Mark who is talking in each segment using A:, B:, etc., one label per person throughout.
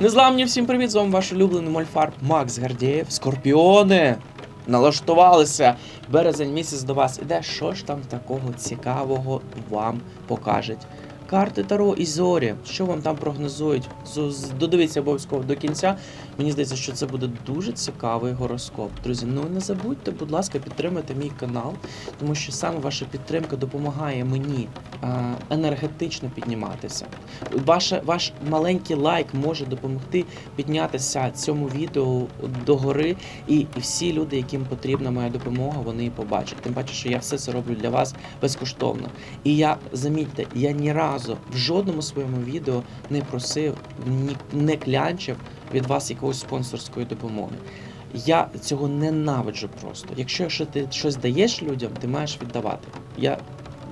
A: Незламні всім привіт, з вами ваш улюблений мольфар Макс Гардієв. Скорпіони! Налаштувалися. Березень місяць до вас іде. Що ж там такого цікавого вам покажуть? Карти Таро і Зорі. Що вам там прогнозують? Додивіться обов'язково до кінця. Мені здається, що це буде дуже цікавий гороскоп. Друзі, ну не забудьте, будь ласка, підтримайте мій канал, тому що саме ваша підтримка допомагає мені е, енергетично підніматися. Ваша, ваш маленький лайк може допомогти піднятися цьому відео догори, і, і всі люди, яким потрібна моя допомога, вони її побачать. Тим паче, що я все це роблю для вас безкоштовно. І я замітьте, я ні разу в жодному своєму відео не просив, ні не клянчив від вас якогось спонсорської допомоги. Я цього ненавиджу просто. Якщо, якщо ти щось даєш людям, ти маєш віддавати. Я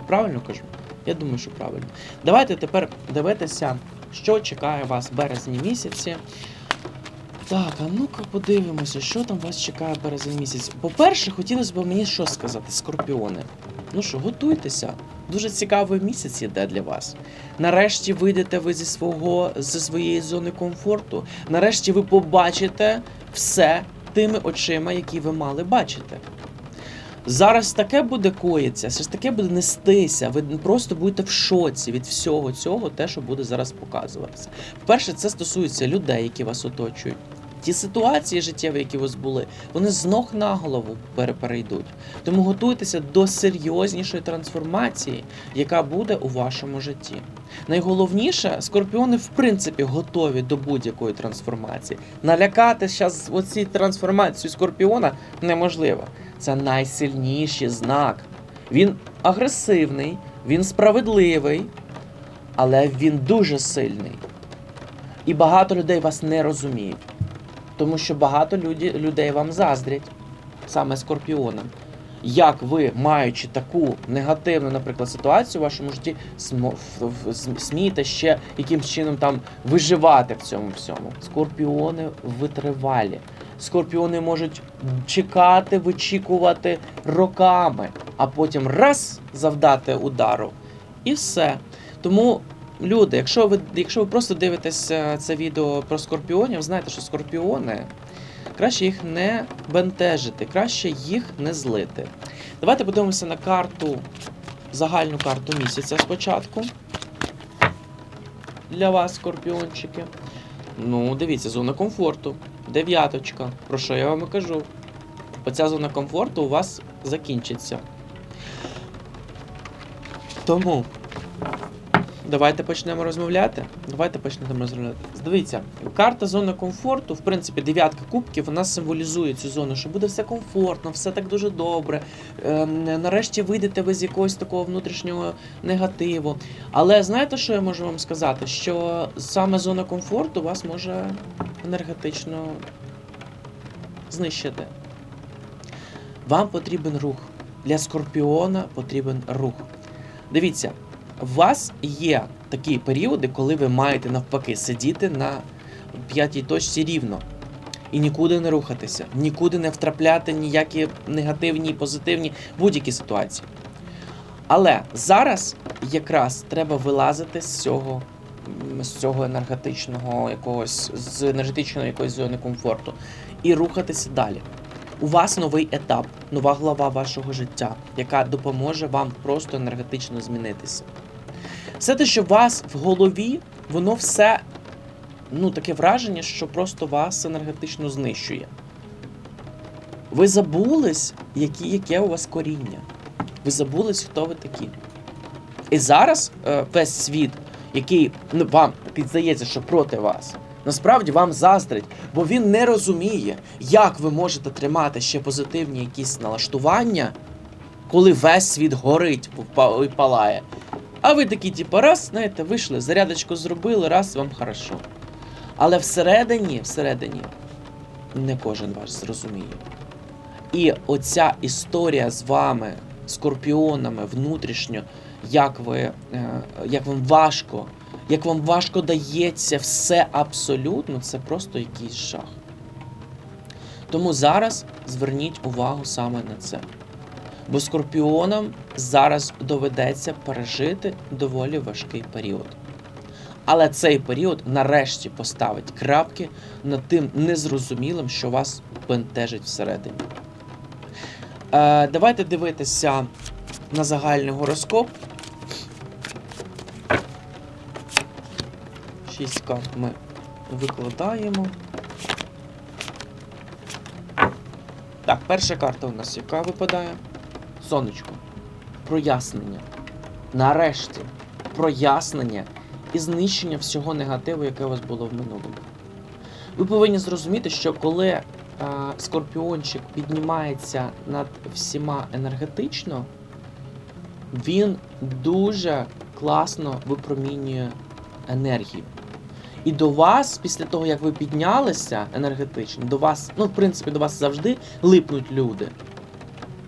A: правильно кажу? Я думаю, що правильно. Давайте тепер дивитися, що чекає вас в березні місяці. Так, а ну-ка подивимося, що там вас чекає березень місяць. По-перше, хотілося б мені що сказати, скорпіони. Ну що, готуйтеся. Дуже цікавий місяць іде для вас. Нарешті вийдете ви зі свого зі своєї зони комфорту. Нарешті ви побачите все тими очима, які ви мали бачити. Зараз таке буде коїться, щось таке буде нестися. Ви просто будете в шоці від всього цього, те, що буде зараз показуватися. Вперше, це стосується людей, які вас оточують. Ті ситуації життєві, які у вас були, вони з ног на голову пере- перейдуть. Тому готуйтеся до серйознішої трансформації, яка буде у вашому житті. Найголовніше, скорпіони в принципі готові до будь-якої трансформації. Налякати зараз оці трансформацію скорпіона неможливо. Це найсильніший знак. Він агресивний, він справедливий, але він дуже сильний. І багато людей вас не розуміють. Тому що багато люди, людей вам заздрять, саме скорпіонам. Як ви, маючи таку негативну, наприклад, ситуацію в вашому житті, смієте ще якимсь чином там виживати в цьому всьому. Скорпіони витривалі. Скорпіони можуть чекати, вичікувати роками, а потім раз завдати удару. І все. Тому, люди, якщо ви, якщо ви просто дивитесь е, це відео про скорпіонів, знайте, що скорпіони краще їх не бентежити, краще їх не злити. Давайте подивимося на карту, загальну карту місяця спочатку. Для вас, скорпіончики. Ну, дивіться, зона комфорту. Дев'яточка. Про що я вам і кажу? Оця зона комфорту у вас закінчиться. Тому давайте почнемо розмовляти. Давайте почнемо розмовляти. Дивіться, карта зона комфорту, в принципі, дев'ятка кубків, вона символізує цю зону, що буде все комфортно, все так дуже добре. Ем, нарешті вийдете ви з якогось такого внутрішнього негативу. Але знаєте, що я можу вам сказати? Що саме зона комфорту вас може енергетично знищити. Вам потрібен рух. Для скорпіона потрібен рух. Дивіться, у вас є такі періоди, коли ви маєте навпаки сидіти на п'ятій точці рівно. І нікуди не рухатися, нікуди не втрапляти ніякі негативні, позитивні будь-які ситуації. Але зараз якраз треба вилазити з цього, з цього енергетичного якогось, з енергетичної якоїсь зони комфорту і рухатися далі. У вас новий етап, нова глава вашого життя, яка допоможе вам просто енергетично змінитися. Все те, що у вас в голові, воно все ну, таке враження, що просто вас енергетично знищує. Ви забулись, які, яке у вас коріння. Ви забулись, хто ви такі. І зараз е, весь світ, який ну, вам здається, що проти вас, насправді вам заздрить, бо він не розуміє, як ви можете тримати ще позитивні якісь налаштування, коли весь світ горить і палає. А ви такі, типу, раз, знаєте, вийшли, зарядочку зробили, раз вам хорошо. Але всередині, всередині, не кожен вас зрозуміє. І оця історія з вами, скорпіонами, внутрішньо, як ви, е, як вам важко, як вам важко дається все абсолютно, це просто якийсь жах. Тому зараз зверніть увагу саме на це. Бо скорпіонам зараз доведеться пережити доволі важкий період. Але цей період нарешті поставить крапки над тим незрозумілим, що вас бентежить всередині. Е, давайте дивитися на загальний гороскоп. Шість карт ми викладаємо. Так, перша карта у нас яка випадає? Сонечко. Прояснення. Нарешті. Прояснення і знищення всього негативу, яке у вас було в минулому. Ви повинні зрозуміти, що коли е, скорпіончик піднімається над всіма енергетично, він дуже класно випромінює енергію. І до вас, після того, як ви піднялися енергетично, до вас, ну, в принципі, до вас завжди липнуть люди.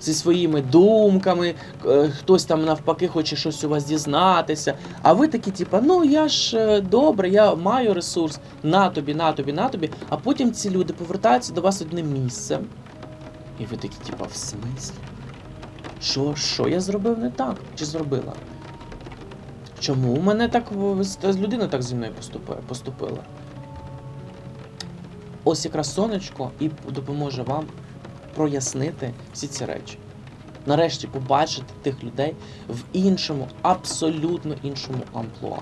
A: Зі своїми думками, е, хтось там навпаки хоче щось у вас дізнатися. А ви такі, типа, ну я ж е, добре, я маю ресурс, на тобі, на тобі, на тобі. А потім ці люди повертаються до вас одним місцем. І ви такі, типа, в смислі? Що, що я зробив не так? Чи зробила? Чому у мене так людина так зі мною поступила? Ось якраз сонечко і допоможе вам прояснити всі ці речі. Нарешті побачити тих людей в іншому, абсолютно іншому амплуа.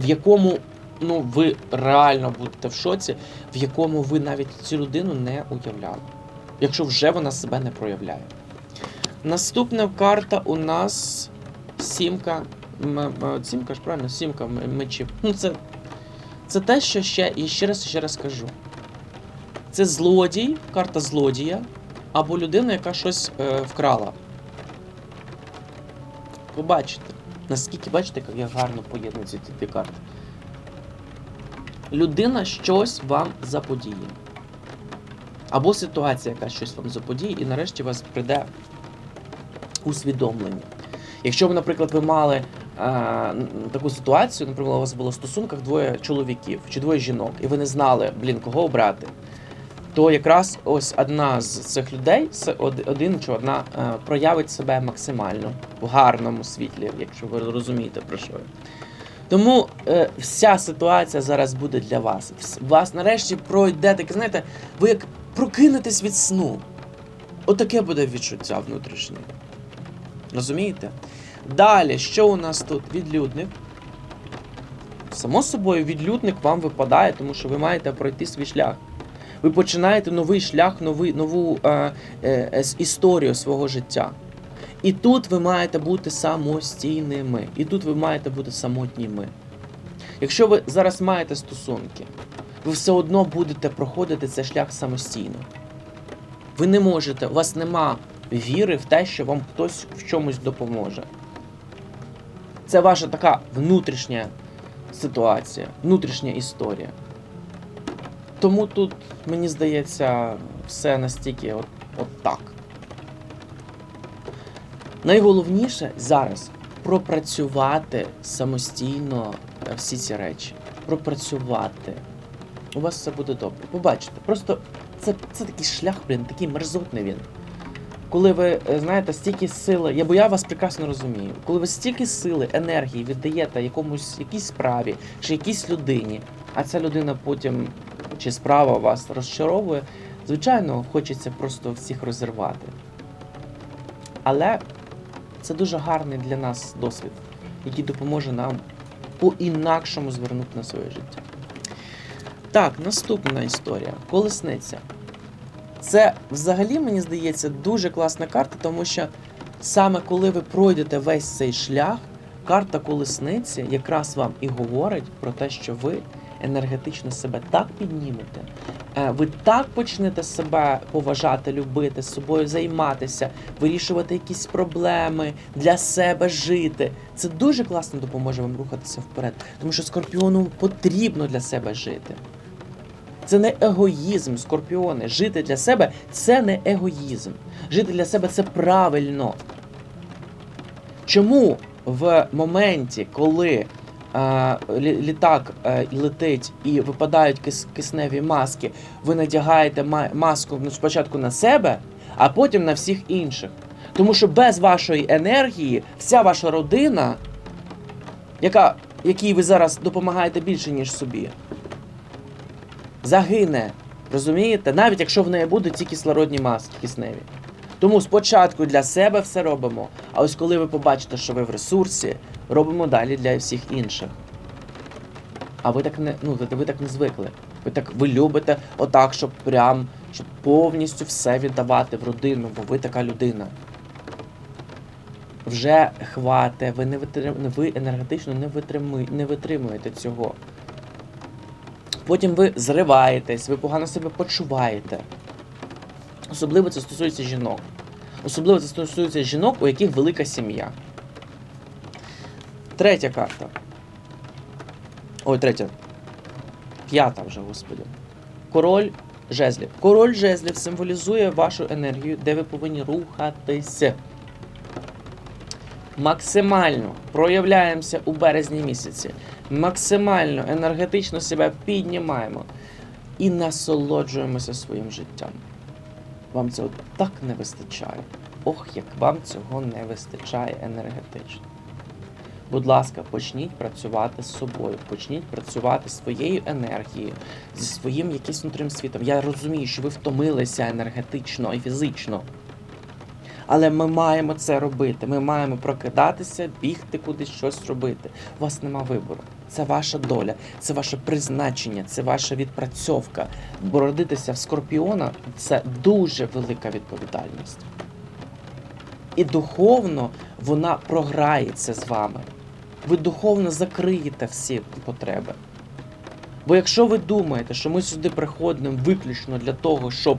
A: В якому ну, ви реально будете в шоці, в якому ви навіть цю людину не уявляли. Якщо вже вона себе не проявляє. Наступна карта у нас сімка. Сімка ж правильно, сімка мечів. Ну, це, це те, що ще і ще раз і ще раз кажу. Це злодій, карта злодія, або людина, яка щось е, вкрала. Побачите. Наскільки бачите, як гарно поєднуються ці дві карти. Людина щось вам заподіє. Або ситуація, яка щось вам заподіє, і нарешті вас прийде усвідомлення. Якщо б, наприклад, ви мали е, таку ситуацію, наприклад, у вас було в стосунках двоє чоловіків чи двоє жінок, і ви не знали, блін, кого обрати, то якраз ось одна з цих людей, один чи одна, е, проявить себе максимально в гарному світлі, якщо ви розумієте про що. Тому е, вся ситуація зараз буде для вас. Вас нарешті пройде таке, знаєте, ви як прокинетесь від сну. Отаке буде відчуття внутрішнє. Розумієте? Далі, що у нас тут? Відлюдник. Само собою, відлюдник вам випадає, тому що ви маєте пройти свій шлях. Ви починаєте новий шлях, новий, нову е, е, е, історію свого життя. І тут ви маєте бути самостійними. І тут ви маєте бути самотніми. Якщо ви зараз маєте стосунки, ви все одно будете проходити цей шлях самостійно. Ви не можете, у вас нема віри в те, що вам хтось в чомусь допоможе. Це ваша така внутрішня ситуація, внутрішня історія. Тому тут, мені здається, все настільки от, от так. Найголовніше зараз пропрацювати самостійно е, всі ці речі. Пропрацювати. У вас все буде добре. Побачите. Просто це, це такий шлях, блін, такий мерзотний він. Коли ви е, знаєте, стільки сили, я бо я вас прекрасно розумію. Коли ви стільки сили, енергії віддаєте якомусь якійсь справі чи якійсь людині, а ця людина потім чи справа вас розчаровує, звичайно, хочеться просто всіх розірвати. Але це дуже гарний для нас досвід, який допоможе нам по-інакшому звернути на своє життя. Так, наступна історія. Колесниця. Це взагалі, мені здається, дуже класна карта, тому що саме коли ви пройдете весь цей шлях, карта колесниці якраз вам і говорить про те, що ви енергетично себе так піднімете, е, ви так почнете себе поважати, любити, собою займатися, вирішувати якісь проблеми, для себе жити. Це дуже класно допоможе вам рухатися вперед, тому що скорпіону потрібно для себе жити. Це не егоїзм, скорпіони. Жити для себе це не егоїзм. Жити для себе це правильно. Чому в моменті, коли літак е, летить і випадають кис- кисневі маски, ви надягаєте ма- маску ну, спочатку на себе, а потім на всіх інших? Тому що без вашої енергії вся ваша родина, яка якій ви зараз допомагаєте більше, ніж собі, загине. Розумієте? Навіть якщо в неї будуть ці кислородні маски кисневі. Тому спочатку для себе все робимо. А ось коли ви побачите, що ви в ресурсі, робимо далі для всіх інших. А ви так не, ну, ви, ви так не звикли. Ви так ви любите отак, щоб прям щоб повністю все віддавати в родину, бо ви така людина. Вже хвате, ви не витрим... ви енергетично не, витримує... не витримуєте цього. Потім ви зриваєтесь, ви погано себе почуваєте. Особливо це стосується жінок. Особливо це стосується жінок, у яких велика сім'я. Третя карта. Ой, третя. П'ята вже, господи. Король жезлів. Король жезлів символізує вашу енергію, де ви повинні рухатися. Максимально проявляємося у березні місяці. Максимально енергетично себе піднімаємо і насолоджуємося своїм життям. Вам цього так не вистачає. Ох, як вам цього не вистачає енергетично. Будь ласка, почніть працювати з собою, почніть працювати своєю енергією, зі своїм якимось внутрішнім світом. Я розумію, що ви втомилися енергетично і фізично. Але ми маємо це робити. Ми маємо прокидатися, бігти кудись щось робити. У вас нема вибору. Це ваша доля, це ваше призначення, це ваша відпрацьовка. Бо родитися в скорпіона це дуже велика відповідальність. І духовно вона програється з вами. Ви духовно закриєте всі потреби. Бо якщо ви думаєте, що ми сюди приходимо виключно для того, щоб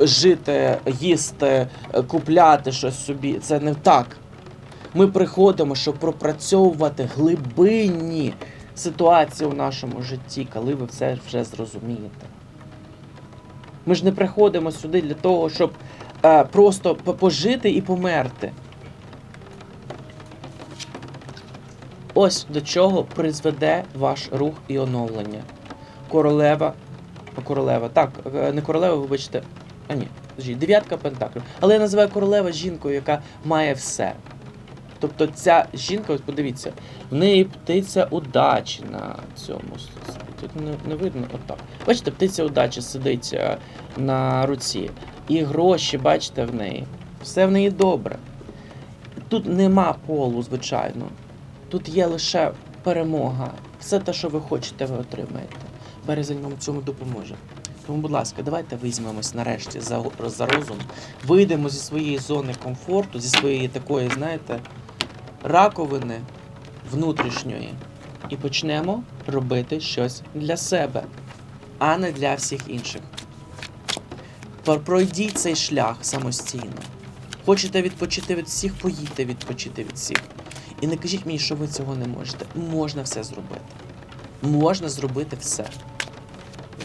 A: жити, їсти, купляти щось собі, це не так. Ми приходимо, щоб пропрацьовувати глибинні ситуації у нашому житті, коли ви все вже зрозумієте. Ми ж не приходимо сюди для того, щоб е, просто пожити і померти. Ось до чого призведе ваш рух і оновлення. Королева. Королева. Так, е, не королева, вибачте. А ні, дев'ятка пентаклів. Але я називаю королева жінкою, яка має все. Тобто ця жінка, подивіться, в неї птиця удачі на цьому. Тут не, не видно отак. Бачите, птиця удачі сидить е, на руці. І гроші, бачите, в неї. Все в неї добре. Тут нема полу, звичайно. Тут є лише перемога. Все те, що ви хочете, ви отримаєте. Березень вам цьому допоможе. Тому, будь ласка, давайте візьмемось нарешті за, за розум. Вийдемо зі своєї зони комфорту, зі своєї такої, знаєте, раковини внутрішньої. І почнемо робити щось для себе, а не для всіх інших. Пройдіть цей шлях самостійно. Хочете відпочити від всіх, поїдьте відпочити від всіх. І не кажіть мені, що ви цього не можете. Можна все зробити. Можна зробити все.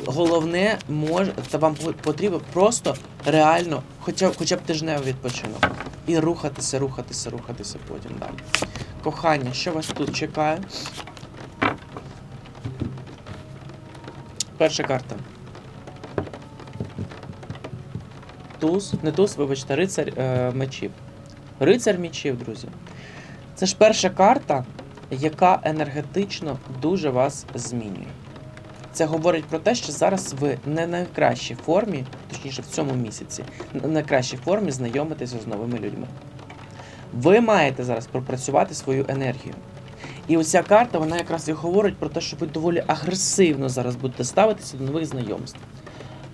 A: Головне, мож... та вам потрібно просто реально, хоча, хоча б тижневий відпочинок. І рухатися, рухатися, рухатися потім далі. Кохання, що вас тут чекає? Перша карта. Туз, не туз, вибачте, рицар е, мечів. Рицар мечів, друзі. Це ж перша карта, яка енергетично дуже вас змінює. Це говорить про те, що зараз ви не на найкращій формі, точніше в цьому місяці, на найкращій формі знайомитеся з новими людьми. Ви маєте зараз пропрацювати свою енергію. І оця карта, вона якраз і говорить про те, що ви доволі агресивно зараз будете ставитися до нових знайомств.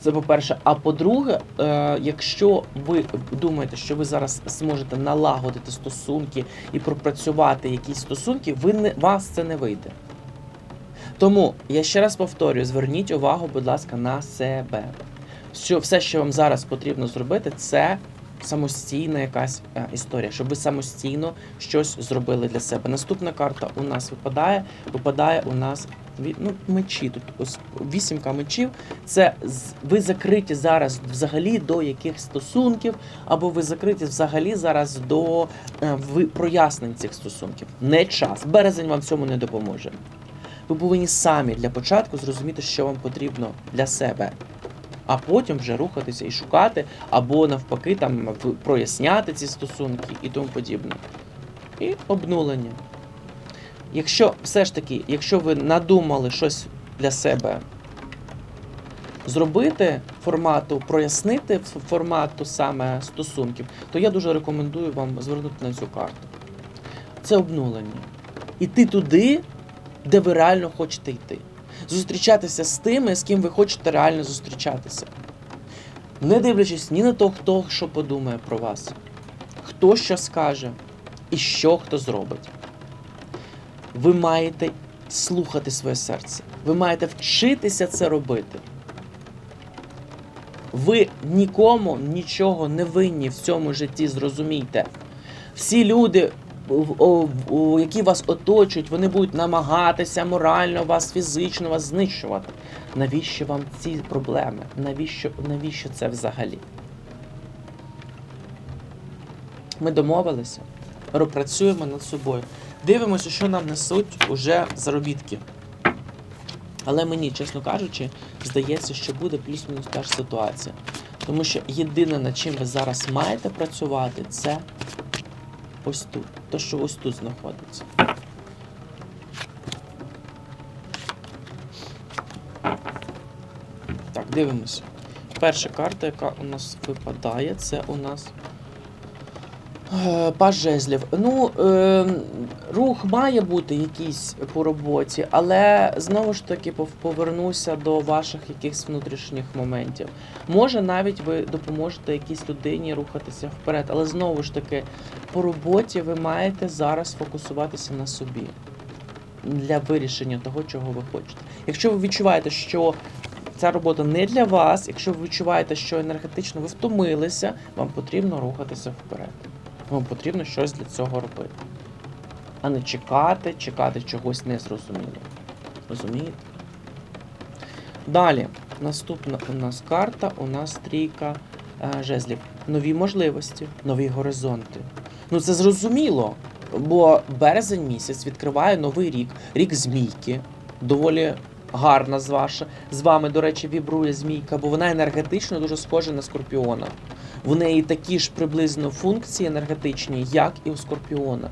A: Це по-перше. А по-друге, е, якщо ви думаєте, що ви зараз зможете налагодити стосунки і пропрацювати якісь стосунки, ви не, вас це не вийде. Тому я ще раз повторюю: зверніть увагу, будь ласка, на себе. Що все, що вам зараз потрібно зробити, це самостійна якась е, історія, щоб ви самостійно щось зробили для себе. Наступна карта у нас випадає. Випадає у нас ну, мечі. Тут ось вісімка мечів. Це ви закриті зараз взагалі до яких стосунків, або ви закриті взагалі зараз до е, ви- прояснень цих стосунків. Не час. Березень вам цьому не допоможе. Ви повинні самі для початку зрозуміти, що вам потрібно для себе. А потім вже рухатися і шукати, або навпаки, там проясняти ці стосунки і тому подібне. І обнулення. Якщо все ж таки, якщо ви надумали щось для себе зробити формату, прояснити формату саме стосунків, то я дуже рекомендую вам звернути на цю карту. Це обнулення. Іти туди, де ви реально хочете йти. Зустрічатися з тими, з ким ви хочете реально зустрічатися. Не дивлячись ні на то, хто що подумає про вас, хто що скаже і що хто зробить. Ви маєте слухати своє серце. Ви маєте вчитися це робити. Ви нікому нічого не винні в цьому житті, зрозумійте. Всі люди, в- о- які вас оточують, вони будуть намагатися морально вас, фізично вас знищувати. Навіщо вам ці проблеми? Навіщо, навіщо це взагалі? Ми домовилися, ро- працюємо над собою. Дивимося, що нам несуть уже заробітки. Але мені, чесно кажучи, здається, що буде плюс-мінус та ж ситуація. Тому що єдине, над чим ви зараз маєте працювати, це ось тут. То, що ось тут знаходиться. Так, дивимося. Перша карта, яка у нас випадає, це у нас. Е, Паж жезлів. Ну, е, рух має бути якийсь по роботі, але знову ж таки повернуся до ваших якихось внутрішніх моментів. Може, навіть ви допоможете якійсь людині рухатися вперед, але знову ж таки, по роботі ви маєте зараз фокусуватися на собі для вирішення того, чого ви хочете. Якщо ви відчуваєте, що ця робота не для вас, якщо ви відчуваєте, що енергетично ви втомилися, вам потрібно рухатися вперед. Вам потрібно щось для цього робити. А не чекати, чекати чогось незрозумілого. Розумієте? Далі, наступна у нас карта, у нас трійка е, жезлів. Нові можливості, нові горизонти. Ну це зрозуміло, бо березень місяць відкриває новий рік, рік змійки. Доволі гарна з ваша. З вами, до речі, вібрує змійка, бо вона енергетично дуже схожа на скорпіона. В неї такі ж приблизно функції енергетичні, як і у скорпіона,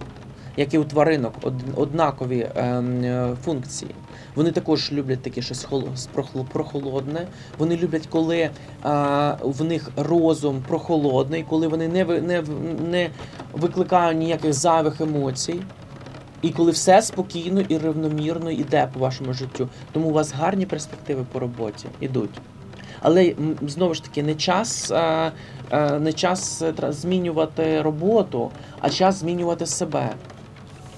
A: як і у тваринок, од- однакові ем, е, функції. Вони також люблять таке щось прохолодне. Вони люблять, коли е, в них розум прохолодний, коли вони не, не, не викликають ніяких зайвих емоцій. І коли все спокійно і рівномірно йде по вашому життю. Тому у вас гарні перспективи по роботі ідуть. Але знову ж таки, не час, е, е, не час е, змінювати роботу, а час змінювати себе.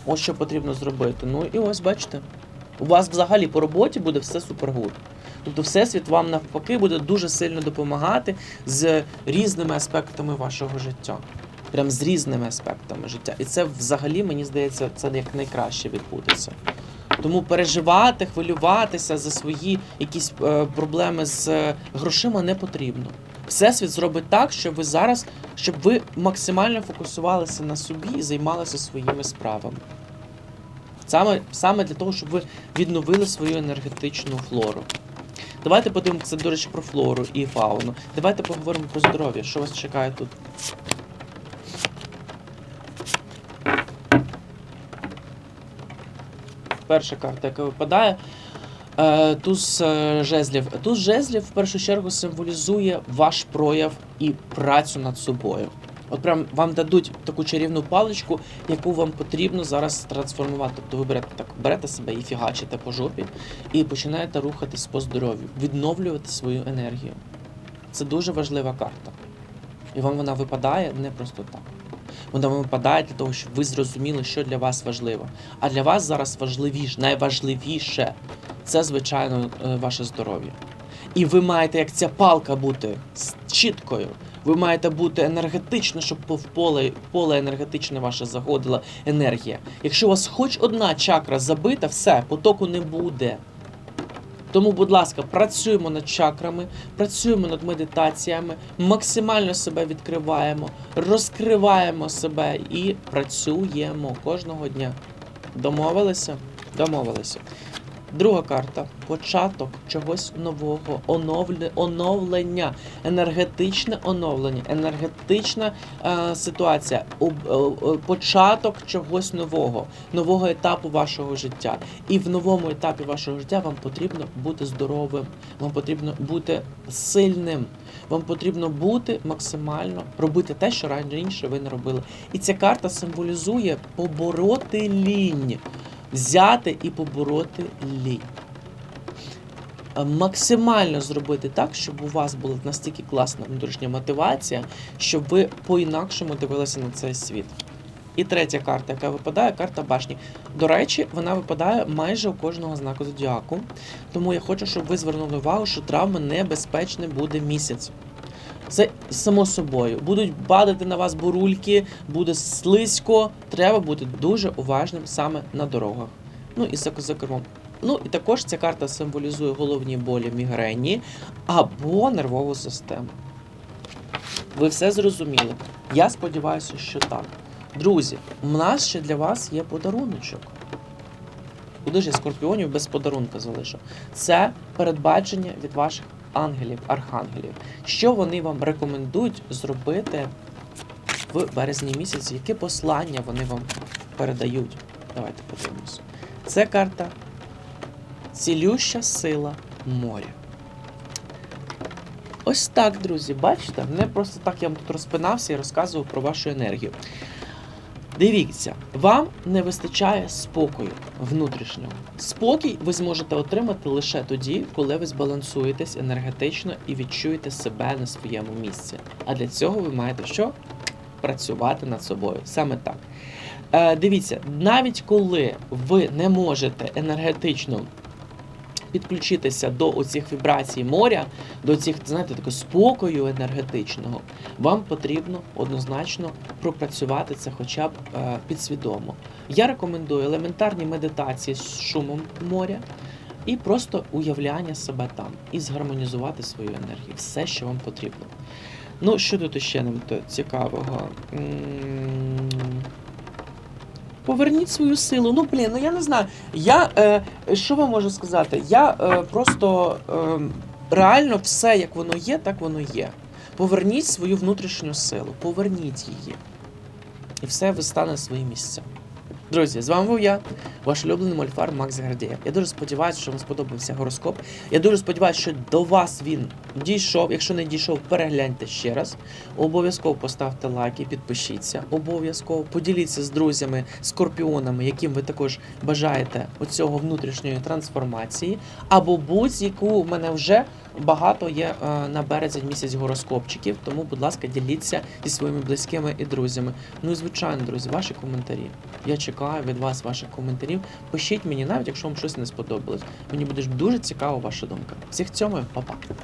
A: Ось що потрібно зробити. Ну і ось бачите, у вас взагалі по роботі буде все супергуд. Тобто Всесвіт вам навпаки буде дуже сильно допомагати з різними аспектами вашого життя. Прям з різними аспектами життя. І це взагалі, мені здається, це як найкраще відбудеться. Тому переживати, хвилюватися за свої якісь е, проблеми з е, грошима не потрібно. Всесвіт зробить так, щоб ви зараз, щоб ви максимально фокусувалися на собі і займалися своїми справами. Саме, саме для того, щоб ви відновили свою енергетичну флору. Давайте подивимося, до речі, про флору і фауну. Давайте поговоримо про здоров'я. Що вас чекає тут? Перша карта, яка випадає. Е, туз е, жезлів. Туз жезлів в першу чергу символізує ваш прояв і працю над собою. От прям вам дадуть таку чарівну паличку, яку вам потрібно зараз трансформувати. Тобто ви берете так, берете себе і фігачите по жопі, і починаєте рухатись по здоров'ю, відновлювати свою енергію. Це дуже важлива карта. І вам вона випадає не просто так. Вона випадає для того, щоб ви зрозуміли, що для вас важливо. А для вас зараз важливіше, найважливіше це, звичайно, е, ваше здоров'я. І ви маєте, як ця палка, бути чіткою. Ви маєте бути енергетично, щоб в поле, поле енергетичне ваше заходила енергія. Якщо у вас хоч одна чакра забита, все, потоку не буде. Тому, будь ласка, працюємо над чакрами, працюємо над медитаціями, максимально себе відкриваємо, розкриваємо себе і працюємо кожного дня. Домовилися? Домовилися. Друга карта. Початок чогось нового, оновле, оновлення, енергетичне оновлення, енергетична е, ситуація, е, е, початок чогось нового, нового етапу вашого життя. І в новому етапі вашого життя вам потрібно бути здоровим, вам потрібно бути сильним, вам потрібно бути максимально робити те, що раніше ви не робили. І ця карта символізує побороти лінь, взяти і побороти лінь. Е, Максимально зробити так, щоб у вас була настільки класна внутрішня мотивація, щоб ви по-інакшому дивилися на цей світ. І третя карта, яка випадає, карта башні. До речі, вона випадає майже у кожного знаку зодіаку. Тому я хочу, щоб ви звернули увагу, що травма небезпечне буде місяць. Це само собою. Будуть падати на вас бурульки, буде слизько. Треба бути дуже уважним саме на дорогах. Ну і за, за кермом. Ну і також ця карта символізує головні болі мігрені або нервову систему. Ви все зрозуміли. Я сподіваюся, що так. Друзі, у нас ще для вас є подаруночок. Куди ж я скорпіонів без подарунка залишу? Це передбачення від ваших ангелів, архангелів. Що вони вам рекомендують зробити в березні місяці? Яке послання вони вам передають? Давайте подивимося. Це карта Цілюща сила моря. Ось так, друзі, бачите? Не просто так я вам тут розпинався і розказував про вашу енергію. Дивіться, вам не вистачає спокою внутрішнього. Спокій ви зможете отримати лише тоді, коли ви збалансуєтесь енергетично і відчуєте себе на своєму місці. А для цього ви маєте що? Працювати над собою. Саме так. Е, дивіться, навіть коли ви не можете енергетично підключитися до оцих вібрацій моря, до цих, знаєте, такого спокою енергетичного, вам потрібно однозначно пропрацювати це хоча б е, підсвідомо. Я рекомендую елементарні медитації з шумом моря і просто уявляння себе там, і згармонізувати свою енергію. Все, що вам потрібно. Ну, що тут ще нам цікавого? Поверніть свою силу. Ну, блін, ну я не знаю. Я е, що вам можу сказати? Я е, просто е, реально все, як воно є, так воно є. Поверніть свою внутрішню силу, поверніть її. І все ви стане на свої місця. Друзі, з вами був я, ваш улюблений мольфар Макс Гардієв. Я дуже сподіваюся, що вам сподобався гороскоп. Я дуже сподіваюся, що до вас він дійшов. Якщо не дійшов, перегляньте ще раз. Обов'язково поставте лайки, підпишіться. Обов'язково поділіться з друзями, скорпіонами, яким ви також бажаєте оцього внутрішньої трансформації. Або будь-яку в мене вже багато є е, на березень місяць гороскопчиків. Тому, будь ласка, діліться зі своїми близькими і друзями. Ну і звичайно, друзі, ваші коментарі. Я чекаю від вас ваших коментарів. Пишіть мені, навіть якщо вам щось не сподобалось. Мені буде дуже цікава ваша думка. Всіх цьому, па-па.